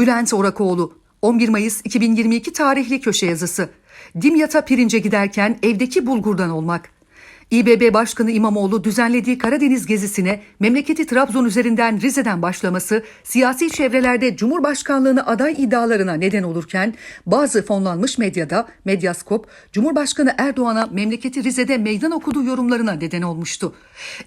Bülent Orakoğlu 11 Mayıs 2022 tarihli köşe yazısı. Dimyat'a pirince giderken evdeki bulgurdan olmak. İBB Başkanı İmamoğlu düzenlediği Karadeniz gezisine memleketi Trabzon üzerinden Rize'den başlaması siyasi çevrelerde Cumhurbaşkanlığına aday iddialarına neden olurken bazı fonlanmış medyada Medyaskop Cumhurbaşkanı Erdoğan'a memleketi Rize'de meydan okuduğu yorumlarına neden olmuştu.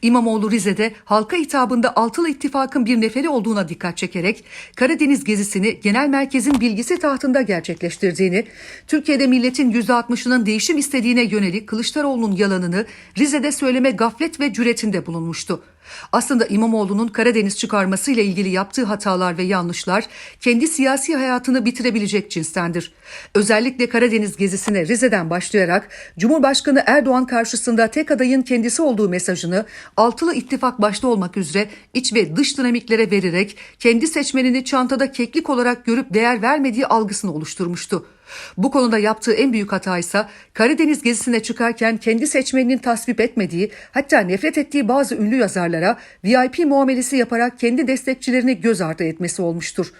İmamoğlu Rize'de halka hitabında Altılı İttifak'ın bir neferi olduğuna dikkat çekerek Karadeniz gezisini genel merkezin bilgisi tahtında gerçekleştirdiğini, Türkiye'de milletin %60'ının değişim istediğine yönelik Kılıçdaroğlu'nun yalanını Rize'de söyleme gaflet ve cüretinde bulunmuştu. Aslında İmamoğlu'nun Karadeniz çıkarması ile ilgili yaptığı hatalar ve yanlışlar kendi siyasi hayatını bitirebilecek cinstendir. Özellikle Karadeniz gezisine Rize'den başlayarak Cumhurbaşkanı Erdoğan karşısında tek adayın kendisi olduğu mesajını altılı ittifak başta olmak üzere iç ve dış dinamiklere vererek kendi seçmenini çantada keklik olarak görüp değer vermediği algısını oluşturmuştu. Bu konuda yaptığı en büyük hata ise Karadeniz gezisine çıkarken kendi seçmeninin tasvip etmediği hatta nefret ettiği bazı ünlü yazarlara VIP muamelesi yaparak kendi destekçilerini göz ardı etmesi olmuştur.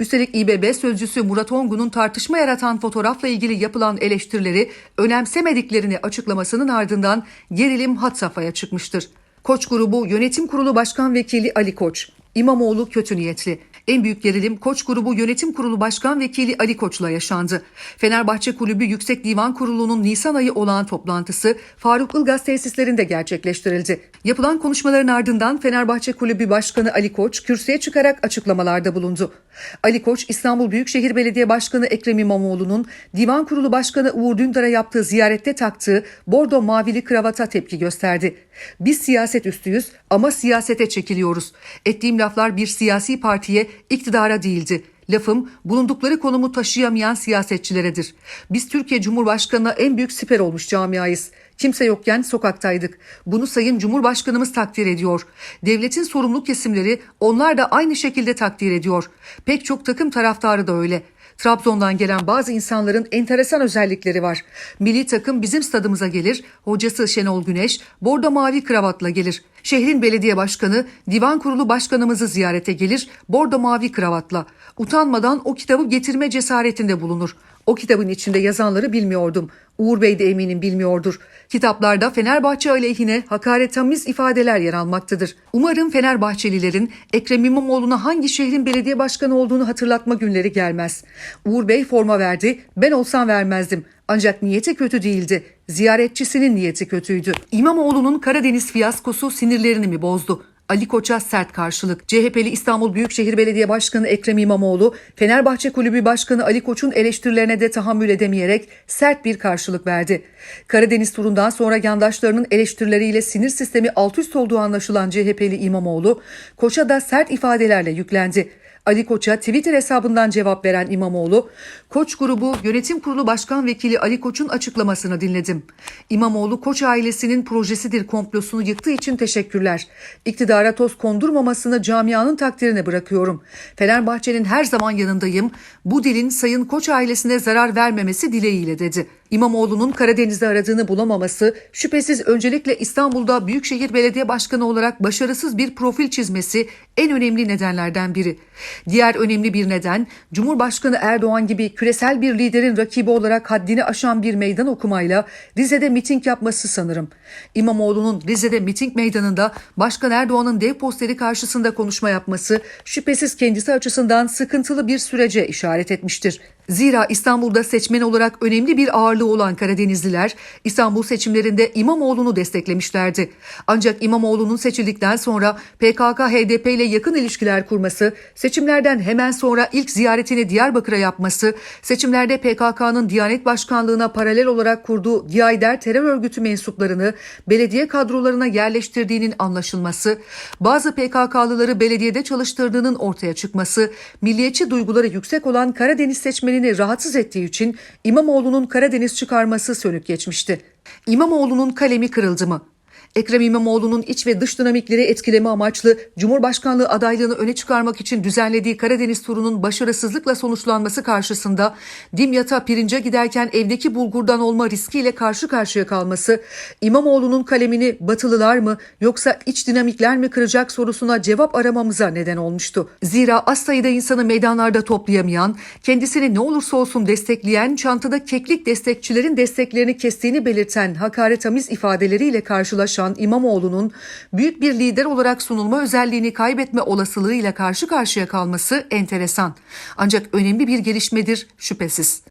Üstelik İBB sözcüsü Murat Ongun'un tartışma yaratan fotoğrafla ilgili yapılan eleştirileri önemsemediklerini açıklamasının ardından gerilim hat safhaya çıkmıştır. Koç grubu yönetim kurulu başkan vekili Ali Koç, İmamoğlu kötü niyetli. En büyük gerilim Koç grubu yönetim kurulu başkan vekili Ali Koç'la yaşandı. Fenerbahçe Kulübü Yüksek Divan Kurulu'nun Nisan ayı olağan toplantısı Faruk Ilgaz tesislerinde gerçekleştirildi. Yapılan konuşmaların ardından Fenerbahçe Kulübü Başkanı Ali Koç kürsüye çıkarak açıklamalarda bulundu. Ali Koç İstanbul Büyükşehir Belediye Başkanı Ekrem İmamoğlu'nun Divan Kurulu Başkanı Uğur Dündar'a yaptığı ziyarette taktığı bordo mavili kravata tepki gösterdi. Biz siyaset üstüyüz ama siyasete çekiliyoruz. Ettiğim laflar bir siyasi partiye, iktidara değildi. Lafım bulundukları konumu taşıyamayan siyasetçileredir. Biz Türkiye Cumhurbaşkanı'na en büyük siper olmuş camiayız. Kimse yokken sokaktaydık. Bunu Sayın Cumhurbaşkanımız takdir ediyor. Devletin sorumlu kesimleri onlar da aynı şekilde takdir ediyor. Pek çok takım taraftarı da öyle. Trabzon'dan gelen bazı insanların enteresan özellikleri var. Milli takım bizim stadımıza gelir, hocası Şenol Güneş bordo mavi kravatla gelir. Şehrin belediye başkanı, divan kurulu başkanımızı ziyarete gelir, bordo mavi kravatla. Utanmadan o kitabı getirme cesaretinde bulunur. O kitabın içinde yazanları bilmiyordum. Uğur Bey de eminim bilmiyordur. Kitaplarda Fenerbahçe aleyhine hakaretamiz ifadeler yer almaktadır. Umarım Fenerbahçelilerin Ekrem İmamoğlu'na hangi şehrin belediye başkanı olduğunu hatırlatma günleri gelmez. Uğur Bey forma verdi, ben olsam vermezdim. Ancak niyeti kötü değildi. Ziyaretçisinin niyeti kötüydü. İmamoğlu'nun Karadeniz fiyaskosu sinirlerini mi bozdu? Ali Koç'a sert karşılık. CHP'li İstanbul Büyükşehir Belediye Başkanı Ekrem İmamoğlu, Fenerbahçe Kulübü Başkanı Ali Koç'un eleştirilerine de tahammül edemeyerek sert bir karşılık verdi. Karadeniz turundan sonra yandaşlarının eleştirileriyle sinir sistemi alt üst olduğu anlaşılan CHP'li İmamoğlu, Koç'a da sert ifadelerle yüklendi. Ali Koç'a Twitter hesabından cevap veren İmamoğlu, Koç grubu yönetim kurulu başkan vekili Ali Koç'un açıklamasını dinledim. İmamoğlu Koç ailesinin projesidir komplosunu yıktığı için teşekkürler. İktidara toz kondurmamasını camianın takdirine bırakıyorum. Fenerbahçe'nin her zaman yanındayım. Bu dilin Sayın Koç ailesine zarar vermemesi dileğiyle dedi. İmamoğlu'nun Karadeniz'de aradığını bulamaması şüphesiz öncelikle İstanbul'da Büyükşehir Belediye Başkanı olarak başarısız bir profil çizmesi en önemli nedenlerden biri. Diğer önemli bir neden Cumhurbaşkanı Erdoğan gibi küresel bir liderin rakibi olarak haddini aşan bir meydan okumayla Rize'de miting yapması sanırım. İmamoğlu'nun Rize'de miting meydanında Başkan Erdoğan'ın dev posteri karşısında konuşma yapması şüphesiz kendisi açısından sıkıntılı bir sürece işaret etmiştir. Zira İstanbul'da seçmen olarak önemli bir ağırlığı olan Karadenizliler İstanbul seçimlerinde İmamoğlu'nu desteklemişlerdi. Ancak İmamoğlu'nun seçildikten sonra PKK-HDP ile yakın ilişkiler kurması, seçimlerden hemen sonra ilk ziyaretini Diyarbakır'a yapması, seçimlerde PKK'nın Diyanet Başkanlığı'na paralel olarak kurduğu Giyayder terör örgütü mensuplarını belediye kadrolarına yerleştirdiğinin anlaşılması, bazı PKK'lıları belediyede çalıştırdığının ortaya çıkması, milliyetçi duyguları yüksek olan Karadeniz seçmeni seçmenini rahatsız ettiği için İmamoğlu'nun Karadeniz çıkarması sönük geçmişti. İmamoğlu'nun kalemi kırıldı mı? Ekrem İmamoğlu'nun iç ve dış dinamikleri etkileme amaçlı Cumhurbaşkanlığı adaylığını öne çıkarmak için düzenlediği Karadeniz turunun başarısızlıkla sonuçlanması karşısında Dimyat'a pirince giderken evdeki bulgurdan olma riskiyle karşı karşıya kalması, İmamoğlu'nun kalemini batılılar mı yoksa iç dinamikler mi kıracak sorusuna cevap aramamıza neden olmuştu. Zira az sayıda insanı meydanlarda toplayamayan, kendisini ne olursa olsun destekleyen, çantada keklik destekçilerin desteklerini kestiğini belirten hakaretamiz ifadeleriyle karşılaşan İmamoğlu'nun büyük bir lider olarak sunulma özelliğini kaybetme olasılığıyla karşı karşıya kalması enteresan. Ancak önemli bir gelişmedir şüphesiz.